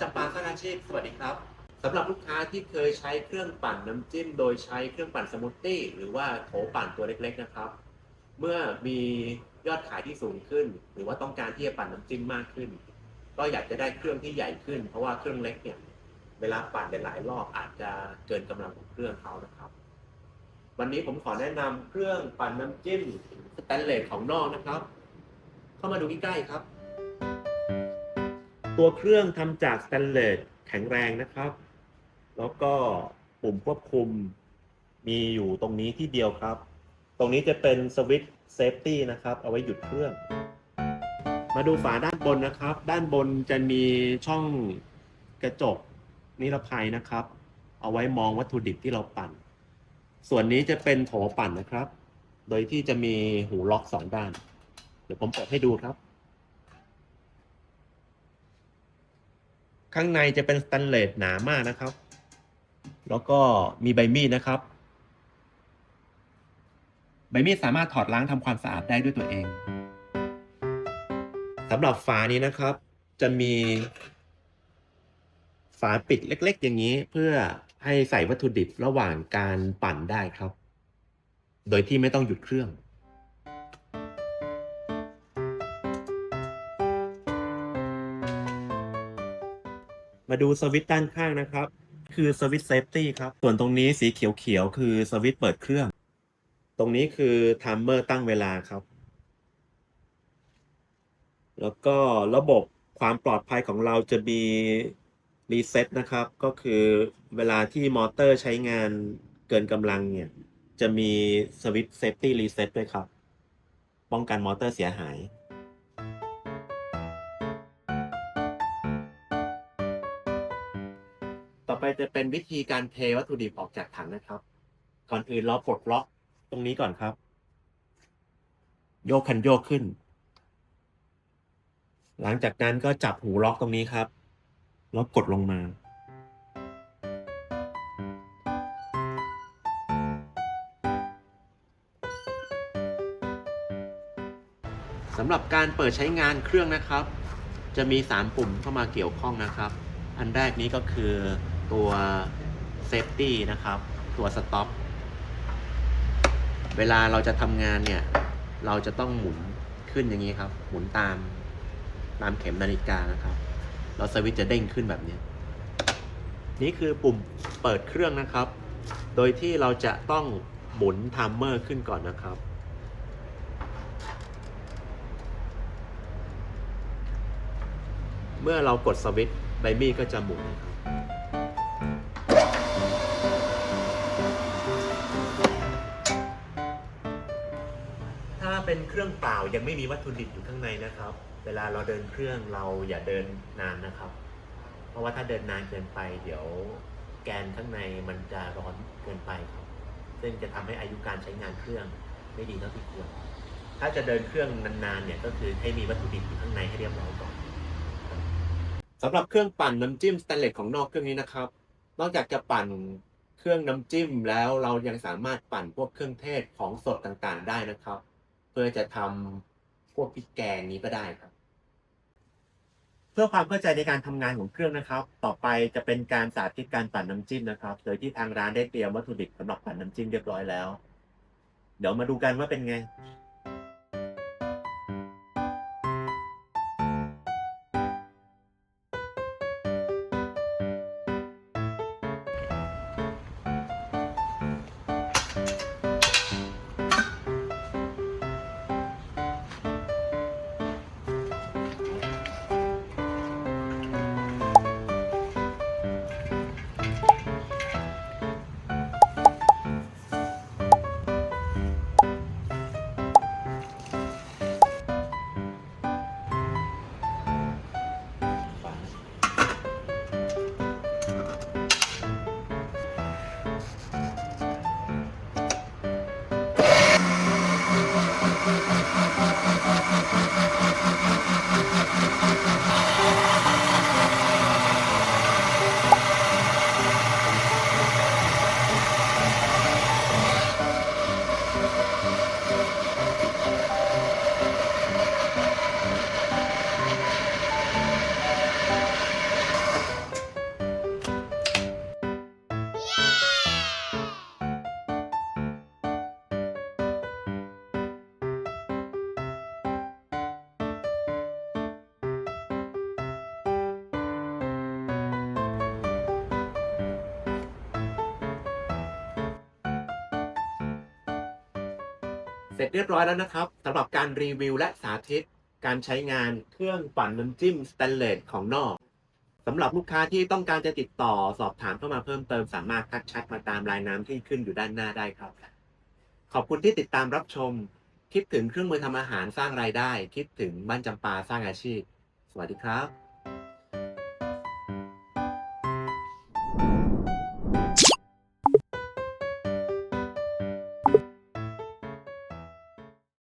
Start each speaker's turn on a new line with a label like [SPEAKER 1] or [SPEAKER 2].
[SPEAKER 1] จำปาสร้างอาชีพสวัสดีครับสำหรับลูกค้าที่เคยใช้เครื่องปั่นน้ำจิ้ม โดยใช้เครื่องปั่นสมูทตี้หรือว่าโถปั่นตัวเล็กๆนะครับ เมื่อมียอดขายที่สูงขึ้น หรือว่าต้องการที่จะปั่นน้ำจิ้มมากขึ้น ก็อยากจะได้เครื่องที่ใหญ่ขึ้น เพราะว่าเครื่องเล็กเนี่ยเวลาปั่นหลายๆรอบอาจจะเกินกำลังของเครื่องเขานะครับ วันนี้ผมขอแนะนำเครื่องปั่นน้ำจิ้มสแตนเลสของนอกนะครับ เข้ามาดูใกล้ๆครับ ตัวเครื่องทำจากสแตนเลสแข็งแรงนะครับ แล้วก็ปุ่มควบคุมมีอยู่ตรงนี้ที่เดียวครับ ตรงนี้จะเป็นสวิตช์เซฟตี้นะครับ เอาไว้หยุดเครื่อง มาดูฝาด้านบนนะครับ ด้านบนจะมีช่องกระจกนิรภัยนะครับ เอาไว้มองวัตถุดิบที่เราปั่น ส่วนนี้จะเป็นโถปั่นนะครับ โดยที่จะมีหูล็อกสองด้าน เดี๋ยวผมเปิดให้ดูครับ ข้างในจะเป็นสแตนเลสหนามากนะครับ แล้วก็มีใบมีดนะครับ ใบมีดสามารถถอดล้างทำความสะอาดได้ด้วยตัวเองสำหรับฝานี้นะครับ จะมี ฝาปิดเล็ก ๆ อย่างนี้เพื่อให้ใส่วัตถุดิบระหว่างการปั่นได้ครับ โดยที่ไม่ต้องหยุดเครื่อง มาดูสวิตช์ด้านข้างนะครับ คือสวิตช์เซฟตี้ครับ ส่วนตรงนี้สีเขียวๆคือสวิตช์เปิดเครื่อง ตรงนี้คือไทม์เมอร์ตั้งเวลาครับ แล้วก็ระบบความปลอดภัยของเราจะมีรีเซ็ตนะครับ ก็คือเวลาที่มอเตอร์ใช้งานเกินกำลังเนี่ย จะมีสวิตช์เซฟตี้รีเซ็ตด้วยครับ ป้องกันมอเตอร์เสียหาย ต่อไปจะเป็นวิธีการเทวัตถุดิบออกจากถังนะครับ ก่อนอื่นเราปลดล็อกตรงนี้ก่อนครับ โยกคันโยกขึ้น หลังจากนั้นก็จับหูล็อกตรงนี้ครับ แล้วกดลงมา สำหรับการเปิดใช้งานเครื่องนะครับ จะมี 3 ปุ่มเข้ามาเกี่ยวข้องนะครับ อันแรกนี้ก็คือ ตัวเซฟตี้นะครับ ตัวสต็อปเวลาเราจะทำงานเนี่ย เราจะต้องหมุนขึ้นอย่างนี้ครับ หมุนตามตามเข็มนาฬิกานะครับแล้วสวิตช์จะเด้งขึ้นแบบนี้ นี่คือปุ่มเปิดเครื่องนะครับ โดยที่เราจะต้องหมุนไทม์เมอร์ขึ้นก่อนนะครับเมื่อเรากดสวิตช์ใบมีก็จะหมุนนะครับ ถ้าเป็นเครื่องเปล่ายังไม่มีวัตถุดิบอยู่ข้างในนะครับ เวลาเราเดินเครื่องเราอย่าเดินนานนะครับ เพราะว่าถ้าเดินนานเกินไป เดี๋ยวแกนข้างในมันจะร้อนเกินไปครับ ซึ่งจะทำให้อายุการใช้งานเครื่องไม่ดีเท่าที่ควร ถ้าจะเดินเครื่องนานๆเนี่ยก็คือให้มีวัตถุดิบอยู่ข้างในให้เรียบร้อยก่อนสำหรับเครื่องปั่นน้ำจิ้มสแตนเลสของนอกเครื่องนี้นะครับ นอกจากจะปั่นเครื่องน้ำจิ้มแล้วเรายังสามารถปั่นพวกเครื่องเทศของสดต่างๆ ได้นะครับ พื่อจะทำพวกพริกแกงนี้ก็ได้ครับ เพื่อความเข้าใจในการทำงานของเครื่องนะครับ ต่อไปจะเป็นการสาธิตการปั่นน้ำจิ้มนะครับ โดยที่ทางร้านได้เตรียมวัตถุดิบสำหรับปั่นน้ำจิ้มเรียบร้อยแล้ว เดี๋ยวมาดูกันว่าเป็นไง เสร็จเรียบร้อยแล้วนะครับสำหรับการรีวิวและสาธิต การใช้งานเครื่องปั่นน้ำจิ้มสแตนเลสของนอกสำหรับลูกค้าที่ต้องการจะติดต่อสอบถามเข้ามาเพิ่มเติมสามารถทักแชทมาตามรายน้ำที่ขึ้นอยู่ด้านหน้าได้ครับ ขอบคุณที่ติดตามรับชม คิดถึงเครื่องมือทำอาหารสร้างรายได้ คิดถึงบ้านจำปาสร้างอาชีพ สวัสดีครับ